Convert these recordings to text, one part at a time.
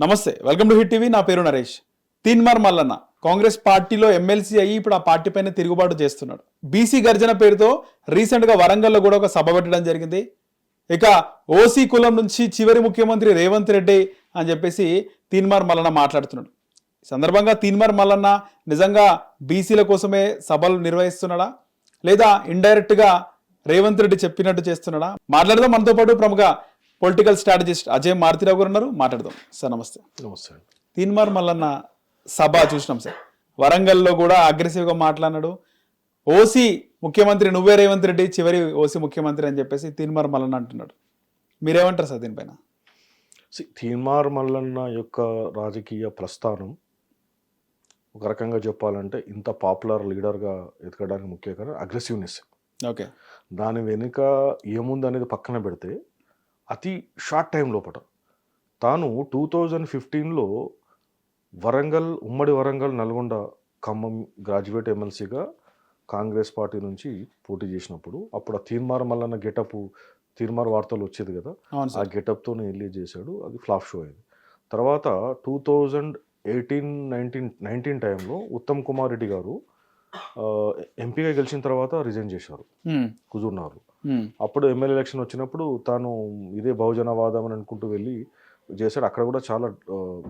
నమస్తే welcome to hit TV. నా పేరు నరేష్. తీన్మార్ మల్లన్న కాంగ్రెస్ పార్టీలో ఎమ్మెల్సీ అయ్యి ఇప్పుడు ఆ పార్టీ పైన తిరుగుబాటు చేస్తున్నాడు. బీసీ గర్జన పేరుతో రీసెంట్గా వరంగల్లో కూడా ఒక సభ పెట్టడం జరిగింది. ఇక ఓసీ కులం నుంచి చివరి ముఖ్యమంత్రి రేవంత్ రెడ్డి అని చెప్పేసి తీన్మార్ మల్లన్న మాట్లాడుతున్నాడు. ఈ సందర్భంగా తీన్మార్ మల్లన్న నిజంగా బీసీల కోసమే సభలు నిర్వహిస్తున్నాడా? లేదా ఇండైరెక్ట్గా రేవంత్ రెడ్డి చెప్పినట్టు చేస్తున్నాడా? మాట్లాడదాం మనతో పాటు ప్రముఖ పొలిటికల్ స్ట్రాటజిస్ట్ అజయ్ మారుతిరావు గారు ఉన్నారు. మాట్లాడదాం. సార్ నమస్తే. నమస్తే. తీన్మార్ మల్లన్న సభ చూసినాం సార్. వరంగల్లో కూడా అగ్రెసివ్గా మాట్లాడినాడు. ఓసీ ముఖ్యమంత్రి నువ్వే రేవంత్ రెడ్డి చివరి ఓసీ ముఖ్యమంత్రి అని చెప్పేసి తీన్మార్ మల్లన్న అంటున్నాడు. మీరేమంటారు సార్ దీనిపైన? సి తీన్మార్ మల్లన్న యొక్క రాజకీయ ప్రస్థానం ఒక రకంగా చెప్పాలంటే ఇంత పాపులర్ లీడర్గా ఎదగడానికి ముఖ్య కారణం అగ్రెసివ్నెస్. ఓకే. దాని వెనుక ఏముంది అనేది పక్కన పెడితే అతి షార్ట్ టైం లోపల తాను టూ థౌజండ్ ఫిఫ్టీన్లో వరంగల్ ఉమ్మడి వరంగల్ నల్గొండ ఖమ్మం గ్రాడ్యుయేట్ ఎమ్మెల్సీగా కాంగ్రెస్ పార్టీ నుంచి పోటీ చేసినప్పుడు అప్పుడు ఆ తీన్మార్ మల్లన్న గెటప్ తీన్మార్ వార్తలు వచ్చేది కదా? ఆ గెటప్తోనే రిలీజ్ చేశాడు అది ఫ్లాప్ షో అయింది. తర్వాత two thousand eighteen nineteen nineteen టైంలో ఉత్తమ్ కుమార్ రెడ్డి గారు ఎంపీగా గెలిచిన తర్వాత రిజైన్ చేశారు. ఉమ్, అప్పుడు ఎమ్మెల్యే ఎలక్షన్ వచ్చినప్పుడు తాను ఇదే బహుజనవాదం అని అనుకుంటూ వెళ్ళి చేశాడు. అక్కడ కూడా చాలా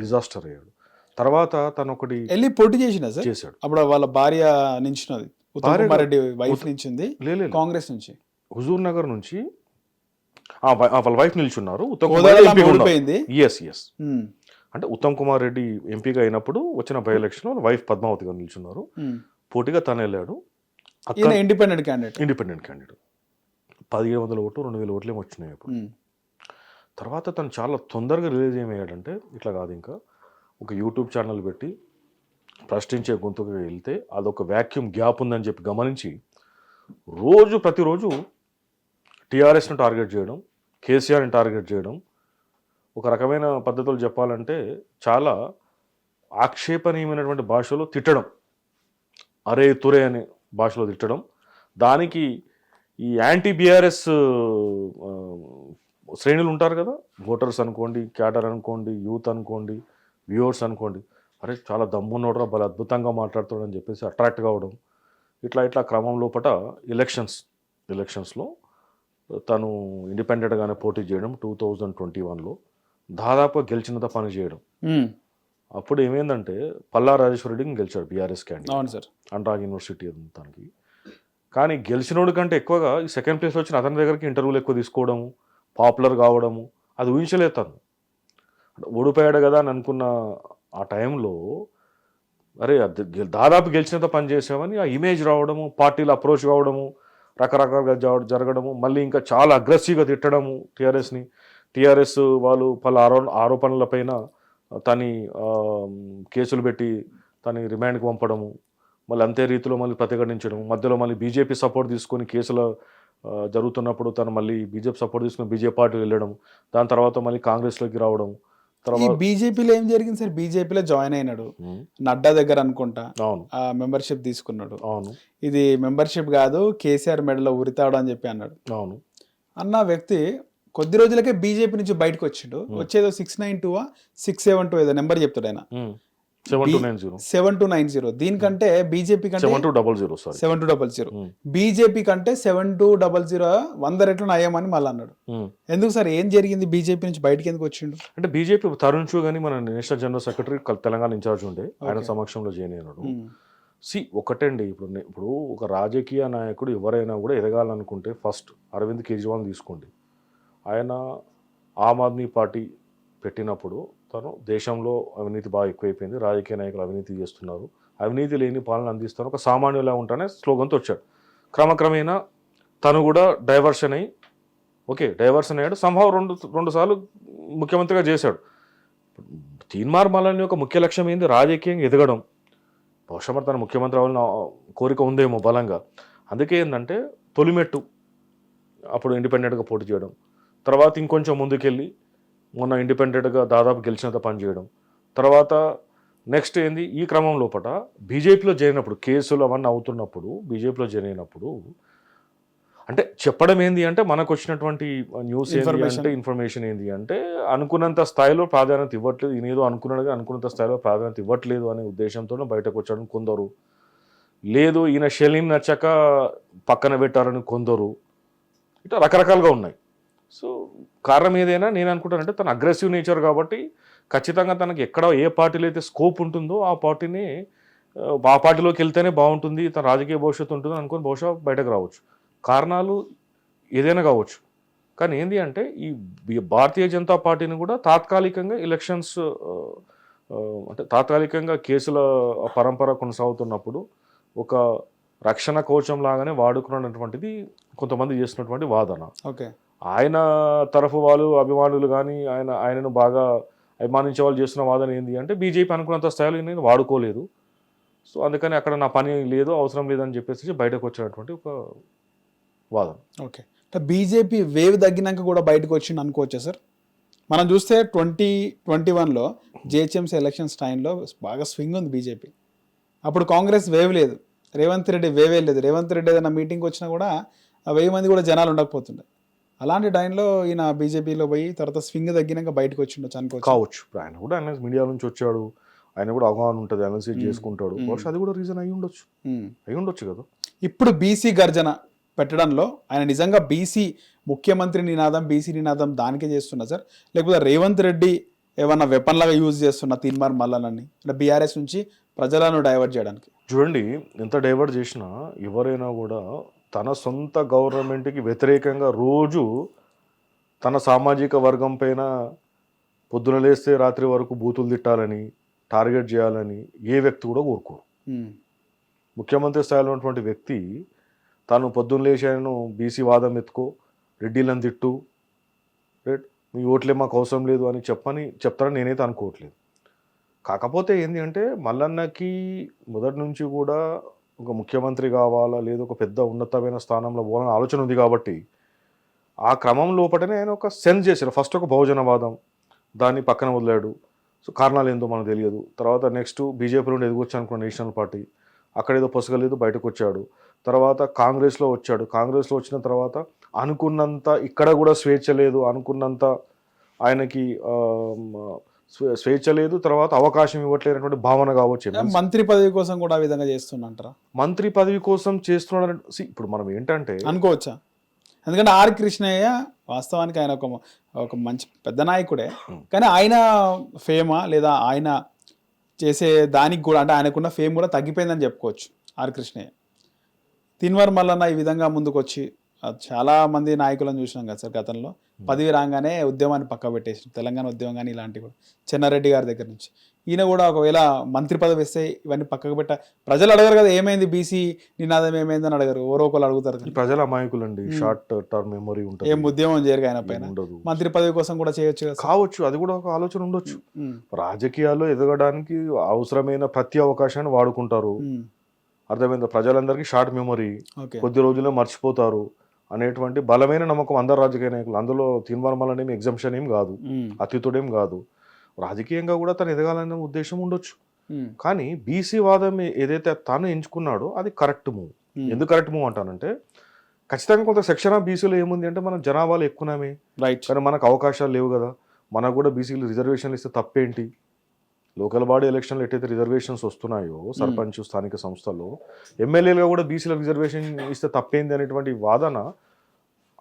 డిజాస్టర్ అయ్యాడు. తర్వాత తను ఒకటి వెళ్ళి పోటీ చేసిన సార్? చేశాడు. అప్పుడు వాళ్ళ భార్య రెడ్డి వైఫ్ నించింది. లేదు కాంగ్రెస్ నుంచి. హుజూర్ నగర్ నుంచి వాళ్ళ వైఫ్ నిల్చున్నారు. ఎస్ ఎస్ అంటే ఉత్తమ్ కుమార్ రెడ్డి ఎంపీగా అయినప్పుడు వచ్చిన బై ఎలక్షన్ వైఫ్ పద్మావతి గారు నిల్చున్నారు. పోటీగా తను వెళ్ళాడు అక్కడ ఇండిపెండెంట్ క్యాండిడేట్ ఇండిపెండెంట్ క్యాండిడేట్ పదిహేను వందల ఓట్లు రెండు వేల ఓట్లు ఏమో వచ్చినాయి అప్పుడు. తర్వాత తను చాలా తొందరగా రిలీజ్ ఏమయ్యాడంటే ఇట్లా కాదు ఇంకా ఒక యూట్యూబ్ ఛానల్ పెట్టి ప్రశ్నించే గొంతుగా వెళ్తే అదొక వ్యాక్యూమ్ గ్యాప్ ఉందని చెప్పి గమనించి రోజు ప్రతిరోజు టీఆర్ఎస్ని టార్గెట్ చేయడం కేసీఆర్ని టార్గెట్ చేయడం ఒక రకమైన పద్ధతులు చెప్పాలంటే చాలా ఆక్షేపణీయమైనటువంటి భాషలో తిట్టడం. అరే తురే అనే భాషలో తిట్టడం. దానికి ఈ యాంటీ బీఆర్ఎస్ శ్రేణులు ఉంటారు కదా ఓటర్స్ అనుకోండి క్యాడర్ అనుకోండి యూత్ అనుకోండి వ్యూవర్స్ అనుకోండి అరే చాలా దమ్మున్నోడరా భలే అద్భుతంగా మాట్లాడుతాడు అని చెప్పేసి అట్రాక్ట్ కావడం. ఇట్లా ఇట్లా క్రమం లోపట ఎలక్షన్స్ ఎలక్షన్స్లో తను ఇండిపెండెంట్గానే పోటీ చేయడం టూ థౌజండ్ ట్వంటీ వన్లో. దాదాపు గెలిచినంత పని చేయడం. అప్పుడు ఏమైందంటే పల్లా రాజేశ్వరరెడ్డిని గెలిచాడు బీఆర్ఎస్ క్యాండిడేట్ అవును సార్. అండ్రాగ్ యూనివర్సిటీ తనకి. కానీ గెలిచినోడు కంటే ఎక్కువగా ఈ సెకండ్ ప్లేస్లో వచ్చిన అతని దగ్గరికి ఇంటర్వ్యూలు ఎక్కువ తీసుకోవడము పాపులర్ కావడము అది ఊహించలేదు తను. ఓడిపోయాడు కదా అని అనుకున్న ఆ టైంలో అరే దాదాపు గెలిచినంత పని చేసామని ఆ ఇమేజ్ రావడము పార్టీలు అప్రోచ్ కావడము రకరకాలుగా జరగడము మళ్ళీ ఇంకా చాలా అగ్రెసివ్గా తిట్టడము టీఆర్ఎస్ని. టీఆర్ఎస్ వాళ్ళు పలు ఆరో ఆరోపణలపైన తని కేసులు పెట్టి తని రిమాండ్కి పంపడము మళ్ళీ అంతే రీతిలో మళ్ళీ ప్రతిఘటించడం. మధ్యలో మళ్ళీ బీజేపీ సపోర్ట్ తీసుకొని కేసులు జరుగుతున్నప్పుడు తను మళ్ళీ బీజేపీ సపోర్ట్ తీసుకొని బీజేపీ పార్టీ వెళ్ళడం. దాని తర్వాత మళ్ళీ కాంగ్రెస్లోకి రావడం. తర్వాత బీజేపీలో ఏం జరిగింది సార్? బీజేపీలో జాయిన్ అయినాడు. నడ్డా దగ్గర అనుకుంటా. అవును. ఆ మెంబర్షిప్ తీసుకున్నాడు. అవును. ఇది మెంబర్షిప్ కాదు కేసీఆర్ మెడలో ఉరితాడు అని చెప్పి అన్నాడు. అవును. అన్న వ్యక్తి కొద్ది రోజులకే బీజేపీ నుంచి బయటకు వచ్చిండు. వచ్చేదో six nine two six seven two ఏదో నెంబర్ చెప్తాడు ఆయన. Seven two nine zero seven two nine zero దీనికంటే బీజేపీ కంటే seven two double zero sorry seven two double zero BJP కంటే సెవెన్ టూ డబల్ జీరో వంద రెట్లు నయమని మళ్ళీ అన్నాడు. ఎందుకు సార్? ఏం జరిగింది? బీజేపీ నుంచి బయటకి ఎందుకు వచ్చిండు? అంటే బీజేపీ తరుణ్ చూ కానీ మన national general secretary Telangana in-charge ఉండే. ఆయన సమక్షంలో జాయిన్ అయినాడు. ఉమ్, సి ఒకటండి. ఇప్పుడు ఇప్పుడు ఒక రాజకీయ నాయకుడు ఎవరైనా కూడా ఎదగాలనుకుంటే ఫస్ట్ అరవింద్ కేజ్రీవాల్ తీసుకోండి. ఆయన ఆమ్ ఆద్మీ పార్టీ పెట్టినప్పుడు తను దేశంలో అవినీతి బాగా ఎక్కువైపోయింది. రాజకీయ నాయకులు అవినీతి చేస్తున్నారు. అవినీతి లేని పాలన అందిస్తాను ఒక సామాన్యులా ఉంటానే స్లోగన్తో వచ్చాడు. క్రమక్రమేణా తను కూడా డైవర్షన్ అయ్యి ఓకే డైవర్షన్ అయ్యాడు. సంభావ రెండు రెండు సార్లు ముఖ్యమంత్రిగా చేశాడు. తీన్మార్ మాలని యొక్క ముఖ్య లక్ష్యం ఏంది? రాజకీయంగా ఎదగడం. బహుశా మరి తన ముఖ్యమంత్రి అవ్వాలని కోరిక ఉందేమో బలంగా. అందుకే ఏంటంటే తొలిమెట్టు అప్పుడు ఇండిపెండెంట్గా పోటీ చేయడం. తర్వాత ఇంకొంచెం ముందుకెళ్ళి మొన్న ఇండిపెండెంట్గా దాదాపు గెలిచినంత పని చేయడం. తర్వాత నెక్స్ట్ ఏంది? ఈ క్రమం లోపల బీజేపీలో చేరినప్పుడు కేసులు అవన్నీ అవుతున్నప్పుడు బీజేపీలో చేరినప్పుడు అంటే చెప్పడం ఏంది అంటే మనకు వచ్చినటువంటి న్యూస్ ఏంటి. అంటే ఇన్ఫర్మేషన్ ఏంది అంటే అనుకున్నంత స్థాయిలో ప్రాధాన్యత ఇవ్వట్లేదు ఈయన ఏదో అనుకున్నాడుగా అనుకున్నంత స్థాయిలో ప్రాధాన్యత ఇవ్వట్లేదు అనే ఉద్దేశంతో బయటకు వచ్చాడని కొందరు. లేదు ఈయన శైలిని నచ్చక పక్కన పెట్టారని కొందరు. ఇట్లా రకరకాలుగా ఉన్నాయి. సో కారణం ఏదైనా నేను అనుకుంటానంటే తన అగ్రెసివ్ నేచర్ కాబట్టి ఖచ్చితంగా తనకి ఎక్కడ ఏ పార్టీలో అయితే స్కోప్ ఉంటుందో ఆ పార్టీని ఆ, పార్టీలోకి వెళ్తేనే బాగుంటుంది తన రాజకీయ భవిష్యత్తు ఉంటుంది అనుకుని బహుశా బయటకు రావచ్చు. కారణాలు ఏదైనా కావచ్చు. కానీ ఏంది అంటే ఈ భారతీయ జనతా పార్టీని కూడా తాత్కాలికంగా ఎలక్షన్స్ అంటే తాత్కాలికంగా కేసుల పరంపర కొనసాగుతున్నప్పుడు ఒక రక్షణ కోచం లాగానే వాడుకున్నటువంటిది కొంతమంది చేసినటువంటి వాదన. ఓకే. ఆయన తరఫు వాళ్ళు అభిమానులు కానీ ఆయన ఆయనను బాగా అభిమానించే వాళ్ళు చేస్తున్న వాదన ఏంటి అంటే బీజేపీ అనుకున్నంత స్థాయిలో నేను వాడుకోలేదు. సో అందుకని అక్కడ నా పని లేదు అవసరం లేదని చెప్పేసి బయటకు వచ్చినటువంటి ఒక వాదన. ఓకే. బీజేపీ వేవ్ తగ్గినాక కూడా బయటకు వచ్చింది అనుకోవచ్చా సార్? మనం చూస్తే ట్వంటీ ట్వంటీ వన్లో జిహెచ్ఎంసీ ఎలక్షన్స్ టైంలో బాగా స్వింగ్ ఉంది బీజేపీ. అప్పుడు కాంగ్రెస్ వేవ్ లేదు. రేవంత్ రెడ్డి వేవే లేదు. రేవంత్ రెడ్డి ఏదైనా మీటింగ్ వచ్చినా కూడా వెయ్యి మంది కూడా జనాలు ఉండకపోతుండే. అలాంటి టైంలో ఈయన బీజేపీలో పోయి తర్వాత స్వింగ్ తగ్గినాక బయటకు వచ్చిండొచ్చు అనుకోవచ్చు కావచ్చు. ఇప్పుడు ఆయన కూడా అనలైజ్ మీడియా నుంచి వచ్చాడు. ఆయన కూడా అవగాహన ఉంటుంది మ్మ్. చేసుకుంటాడు. బహుశా అది కూడా రీజన్ అయి ఉండొచ్చు. అయి ఉండొచ్చు కదా. ఇప్పుడు బీసీ గర్జన పెట్టడంలో ఆయన నిజంగా బీసీ ముఖ్యమంత్రి నినాదం బీసీ నినాదం దానికే చేస్తున్నా సార్? లేకపోతే రేవంత్ రెడ్డి ఏమన్నా వెపన్ లాగా యూజ్ చేస్తున్న తీన్మార్ మల్లనని అంటే బీఆర్ఎస్ నుంచి ప్రజలను డైవర్ట్ చేయడానికి. చూడండి ఎంత డైవర్ట్ చేసినా ఎవరైనా కూడా తన సొంత గవర్నమెంట్కి వ్యతిరేకంగా రోజు తన సామాజిక వర్గం పైన పొద్దున లేస్తే రాత్రి వరకు బూతులు తిట్టాలని టార్గెట్ చేయాలని ఏ వ్యక్తి కూడా కోరుకోరు. ముఖ్యమంత్రి స్థాయిలో ఉన్నటువంటి వ్యక్తి తాను పొద్దున్న లేచి ఆయనను బీసీ వాదం ఎత్తుకో రెడ్డిలను తిట్టు రైట్ మీ ఓట్లే మాకు అవసరం లేదు అని చెప్పని చెప్తారని నేనైతే అనుకోవట్లేదు కాకపోతే ఏంటి అంటే మల్లన్నకి మొదటి నుంచి కూడా ఒక ముఖ్యమంత్రి కావాలా లేదు ఒక పెద్ద ఉన్నతమైన స్థానంలో పోవాలని ఆలోచన ఉంది కాబట్టి ఆ క్రమం లోపటనే ఆయన ఒక సెన్స్ చేశారు. ఫస్ట్ ఒక బహుజనవాదం దాన్ని పక్కన వదిలాడు. సో కారణాలు ఏందో మనకు తెలియదు. తర్వాత నెక్స్ట్ బీజేపీ నుండి ఎదిగొచ్చు అనుకున్న నేషనల్ పార్టీ. అక్కడ ఏదో పొసగలేదు బయటకు వచ్చాడు. తర్వాత కాంగ్రెస్లో వచ్చాడు. కాంగ్రెస్లో వచ్చిన తర్వాత అనుకున్నంత ఇక్కడ కూడా స్వేచ్ఛ లేదు. అనుకున్నంత ఆయనకి స్వేచ్ఛ లేదు తర్వాత అవకాశం ఇవ్వట్లేనటువంటి భావన కావచ్చు. మంత్రి పదవి కోసం కూడా ఆ విధంగా చేస్తున్నంటారా మంత్రి పదవి కోసం చేస్తున్నాడు ఇప్పుడు మనం ఏంటంటే అనుకోవచ్చా? ఎందుకంటే ఆర్ కృష్ణయ్య వాస్తవానికి ఆయన ఒక ఒక మంచి పెద్ద నాయకుడే. కానీ ఆయన ఫేమా లేదా ఆయన చేసే దానికి కూడా అంటే ఆయనకున్న ఫేమ్ కూడా తగ్గిపోయిందని చెప్పుకోవచ్చు ఆర్ కృష్ణయ్య. తిన్వర్ మల్లన్న ఈ విధంగా ముందుకు వచ్చి ఆ, చాలా మంది నాయకులను చూసినాం కదా సార్ గతంలో. పదవి రాగానే ఉద్యమాన్ని పక్క పెట్టేసి తెలంగాణ ఉద్యమం కానీ ఇలాంటివి కూడా. చెన్నారెడ్డి గారి దగ్గర నుంచి. ఈయన కూడా ఒకవేళ మంత్రి పదవి ఇస్తే ఇవన్నీ పక్కకు పెట్ట ప్రజలు అడగరు కదా ఏమైంది బీసీ నినాదం ఏమైందని అడగరు. ఎవరో ఒకరు అడుగుతారు. ప్రజల అమాయకులండి. Hmm. షార్ట్ టర్మ్ మెమరీ ఉంటుంది. ఏం ఉద్యమం చేయరు ఆయన పైన. ఉండదు మంత్రి పదవి కోసం కూడా చేయొచ్చు. కావచ్చు. అది కూడా ఒక ఆలోచన ఉండొచ్చు. ఉమ్, రాజకీయాల్లో ఎదగడానికి అవసరమైన ప్రతి అవకాశాన్ని వాడుకుంటారు. అర్థమైందా? ప్రజలందరికీ షార్ట్ మెమరీ. కొద్ది రోజుల్లో మర్చిపోతారు. అనేటువంటి బలమైన నమ్మకం అందరు రాజకీయ నాయకులు. అందులో తీర్మానం ఎగ్జంప్షన్ ఏం కాదు. అతిథుడేం కాదు. రాజకీయంగా కూడా తను ఎదగాలనే ఉద్దేశం ఉండొచ్చు. కానీ బీసీ వాదం ఏదైతే తాను ఎంచుకున్నాడో అది కరెక్ట్ మూవ్. ఎందుకు కరెక్ట్ మూవ్ అంటానంటే ఖచ్చితంగా కొంత సెక్షన్ ఆఫ్ బీసీలో ఏముంది అంటే మనం జనాభాలో ఎక్కువనామే రైట్ కానీ మనకు అవకాశాలు లేవు కదా. మనకు కూడా బీసీలు రిజర్వేషన్లు ఇస్తే తప్పేంటి? లోకల్ బాడీ ఎలక్షన్లు ఎట్టయితే రిజర్వేషన్స్ వస్తున్నాయో సర్పంచ్ స్థానిక సంస్థల్లో ఎమ్మెల్యేలుగా కూడా బీసీల రిజర్వేషన్ ఇస్తే తప్పేంది అనేటువంటి వాదన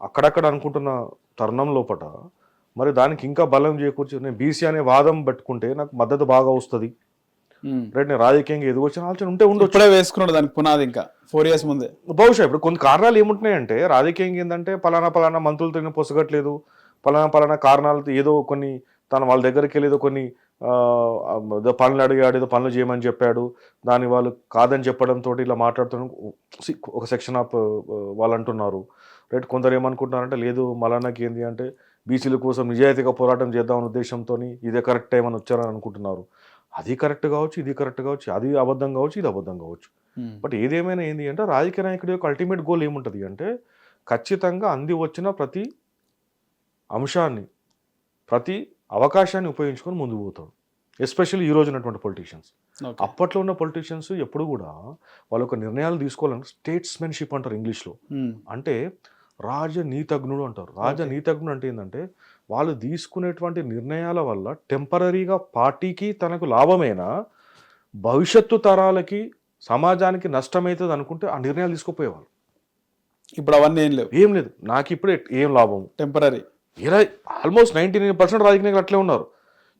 అక్కడక్కడ అనుకుంటున్న తరుణం లోపట మరి దానికి ఇంకా బలం చేకూర్చి నేను బీసీ అనే వాదం పెట్టుకుంటే నాకు మద్దతు బాగా వస్తుంది. రైట్ నేను రాజకీయంగా ఎదుగొచ్చిన ఆలోచన ఉంటే ఉండొచ్చు. ఇప్పుడే వేసుకున్నాడు దానికి పునాది ఇంకా ఫోర్ ఇయర్స్ ముందే. బహుశా ఇప్పుడు కొన్ని కారణాలు ఏముంటున్నాయంటే రాజకీయంగా ఏంటంటే పలానా పలానా మంత్రులతో పొసగట్లేదు పలానా పలానా కారణాలతో ఏదో కొన్ని తన వాళ్ళ దగ్గరికి వెళ్ళి ఏదో కొన్ని ఏదో పనులు అడిగాడు ఏదో పనులు చేయమని చెప్పాడు. దాని వాళ్ళు కాదని చెప్పడంతో ఇలా మాట్లాడుతున్నాం ఒక సెక్షన్ ఆఫ్ వాళ్ళు అంటున్నారు రైట్ కొందరు ఏమనుకుంటున్నారంటే లేదు మలానాకి ఏంది అంటే బీసీల కోసం నిజాయితీగా పోరాటం చేద్దామనే ఉద్దేశంతో ఇదే కరెక్ట్ టైం అని వచ్చారని అనుకుంటున్నారు. అది కరెక్ట్ కావచ్చు ఇది కరెక్ట్ కావచ్చు అది అబద్ధం కావచ్చు ఇది అబద్ధం కావచ్చు. బట్ ఏదేమైనా ఏంటి అంటే రాజకీయ నాయకుడి యొక్క అల్టిమేట్ గోల్ ఏముంటుంది అంటే ఖచ్చితంగా అంది వచ్చిన ప్రతి అంశాన్ని ప్రతి అవకాశాన్ని ఉపయోగించుకొని ముందుకు పోతాడు. ఎస్పెషల్లీ ఈ రోజు ఉన్నటువంటి పొలిటీషియన్స్. అప్పట్లో ఉన్న పొలిటీషియన్స్ ఎప్పుడు కూడా వాళ్ళ యొక్క నిర్ణయాలు తీసుకోవాలని స్టేట్స్మెన్షిప్ అంటారు ఇంగ్లీష్లో. ఉమ్, అంటే రాజనీతజ్ఞుడు అంటారు. రాజనీతజ్ఞుడు అంటే ఏంటంటే వాళ్ళు తీసుకునేటువంటి నిర్ణయాల వల్ల టెంపరీగా పార్టీకి తనకు లాభమేనా భవిష్యత్తు తరాలకి సమాజానికి నష్టమవుతుంది అనుకుంటే ఆ నిర్ణయాలు తీసుకుపోయేవాళ్ళు. ఇప్పుడు అవన్నీ ఏం లేవు. ఏం లేదు. నాకు ఇప్పుడే ఏం లాభం? టెంపరీ ఇలా ఆల్మోస్ట్ నైంటీ నైన్ పర్సెంట్ రాజకీయ నాయకులు అట్లే ఉన్నారు.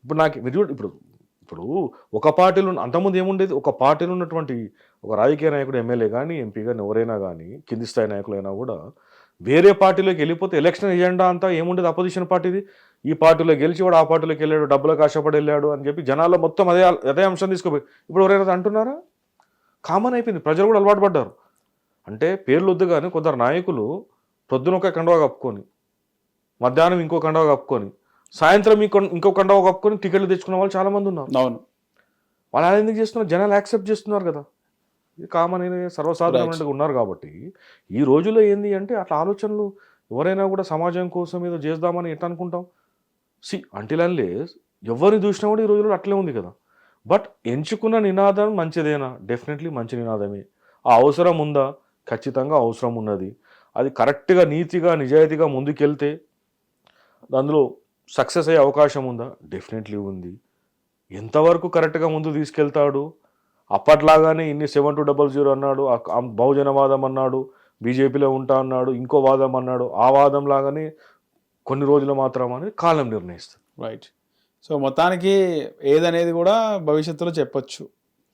ఇప్పుడు నాకు మీరు ఇప్పుడు ఇప్పుడు ఒక పార్టీలో అంతకుముందు ఏముండేది? ఒక పార్టీలో ఉన్నటువంటి ఒక రాజకీయ నాయకుడు ఎమ్మెల్యే కానీ ఎంపీ కానీ ఎవరైనా కానీ కింది స్థాయి నాయకులైనా కూడా వేరే పార్టీలోకి వెళ్ళిపోతే ఎలక్షన్ ఎజెండా అంతా ఏముండేది? అపోజిషన్ పార్టీది. ఈ పార్టీలో గెలిచి వాడు ఆ పార్టీలోకి వెళ్ళాడు డబ్బులకు ఆశపడి వెళ్ళాడు అని చెప్పి జనాల్లో మొత్తం అదే అదే అంశం తీసుకుపోయి ఇప్పుడు ఎవరైనా అంటున్నారా? కామన్ అయిపోయింది. ప్రజలు కూడా అలవాటు పడ్డారు. అంటే పేర్లు వద్దు కానీ కొందరు నాయకులు పొద్దున ఒక కండువా కప్పుకొని మధ్యాహ్నం ఇంకో కండువా కప్పుకొని సాయంత్రం ఇంకో ఇంకో కండువా కప్పుకొని టికెట్లు తెచ్చుకున్న వాళ్ళు చాలా మంది ఉన్నారు. అవును. వాళ్ళు అలా ఎందుకు చేస్తున్నారు? జనాలు యాక్సెప్ట్ చేస్తున్నారు కదా. ఇది కామన్ సర్వసాధారణంగా ఉన్నారు కాబట్టి ఈ రోజుల్లో ఏంది అంటే అట్లా ఆలోచనలు ఎవరైనా కూడా సమాజం కోసం ఏదో చేద్దామని ఎట్లా అనుకుంటాం? సి అంటిల్ అన్లేస్ ఎవరిని చూసినా కూడా ఈ రోజుల్లో అట్లే ఉంది కదా. బట్ ఎంచుకున్న నినాదం మంచిదేనా? డెఫినెట్లీ మంచి నినాదమే. ఆ అవసరం ఉందా? ఖచ్చితంగా అవసరం ఉన్నది. అది కరెక్ట్గా నీతిగా నిజాయితీగా ముందుకెళ్తే అందులో సక్సెస్ అయ్యే అవకాశం ఉందా? డెఫినెట్లీ ఉంది. ఎంతవరకు కరెక్ట్గా ముందు తీసుకెళ్తాడు? అప్పట్లాగానే ఇన్ని సెవెన్ టూ డబల్ జీరో అన్నాడు బహుజనవాదం అన్నాడు బీజేపీలో ఉంటా అన్నాడు ఇంకో వాదం అన్నాడు ఆ వాదం లాగానే కొన్ని రోజులు మాత్రం అనేది కాలం నిర్ణయిస్తుంది. రైట్ సో మొత్తానికి ఏదనేది కూడా భవిష్యత్తులో చెప్పొచ్చు.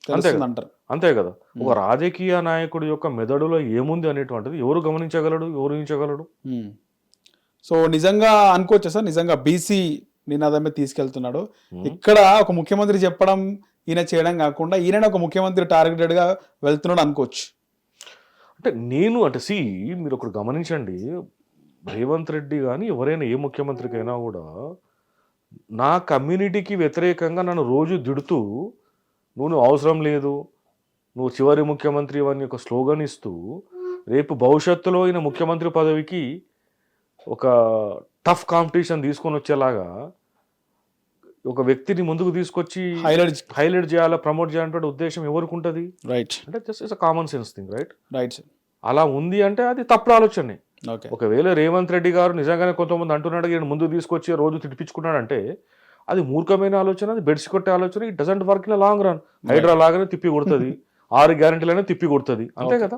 తెలుస్తుంది అంటారు అంతే కదా. ఒక రాజకీయ నాయకుడి యొక్క మెదడులో ఏముంది అనేటువంటిది ఎవరు గమనించగలడు? ఎవరు ఊహించగలడు? మ్మ్. సో నిజంగా అనుకోవచ్చా సార్? నిజంగా బీసీ నినాదమే తీసుకెళ్తున్నాడు. ఇక్కడ ఒక ముఖ్యమంత్రి చెప్పడం ఈయన చేయడం కాకుండా ఈయన ఒక ముఖ్యమంత్రి టార్గెటెడ్గా వెళ్తున్నాడు అనుకోవచ్చు. అంటే నేను అంటే సి మీరు ఒకటి గమనించండి. రేవంత్ రెడ్డి కానీ ఎవరైనా ఏ ముఖ్యమంత్రికైనా కూడా నా కమ్యూనిటీకి వ్యతిరేకంగా నన్ను రోజు దిడుతూ నువ్వు నువ్వు అవసరం లేదు. నువ్వు చివరి ముఖ్యమంత్రి అని ఒక స్లోగన్ ఇస్తూ రేపు భవిష్యత్తులో ఈయన ముఖ్యమంత్రి పదవికి ఒక టఫ్ కాంపిటీషన్ తీసుకొని వచ్చేలాగా ఒక వ్యక్తిని ముందుకు తీసుకొచ్చి హైలైట్ హైలైట్ చేయాలా ప్రమోట్ చేయాలంటే ఉద్దేశం ఎవరికి ఉంటుంది? రైట్ అంటే just it's common sense thing right right అలా ఉంది అంటే అది తప్పుడు ఆలోచనే. ఒకవేళ రేవంత్ రెడ్డి గారు నిజంగానే కొంతమంది అంటున్నాడు ఈయన ముందు తీసుకొచ్చి రోజు తిప్పించుకున్నాడంటే అది మూర్ఖమైన ఆలోచన అది బెడ్స్ కొట్టే ఆలోచన it doesn't work in long run Hydraa లాగానే తిప్పి కొడుతుంది. ఆరు గ్యారంటీలనే తిప్పి కొడుతుంది. అంతే కదా?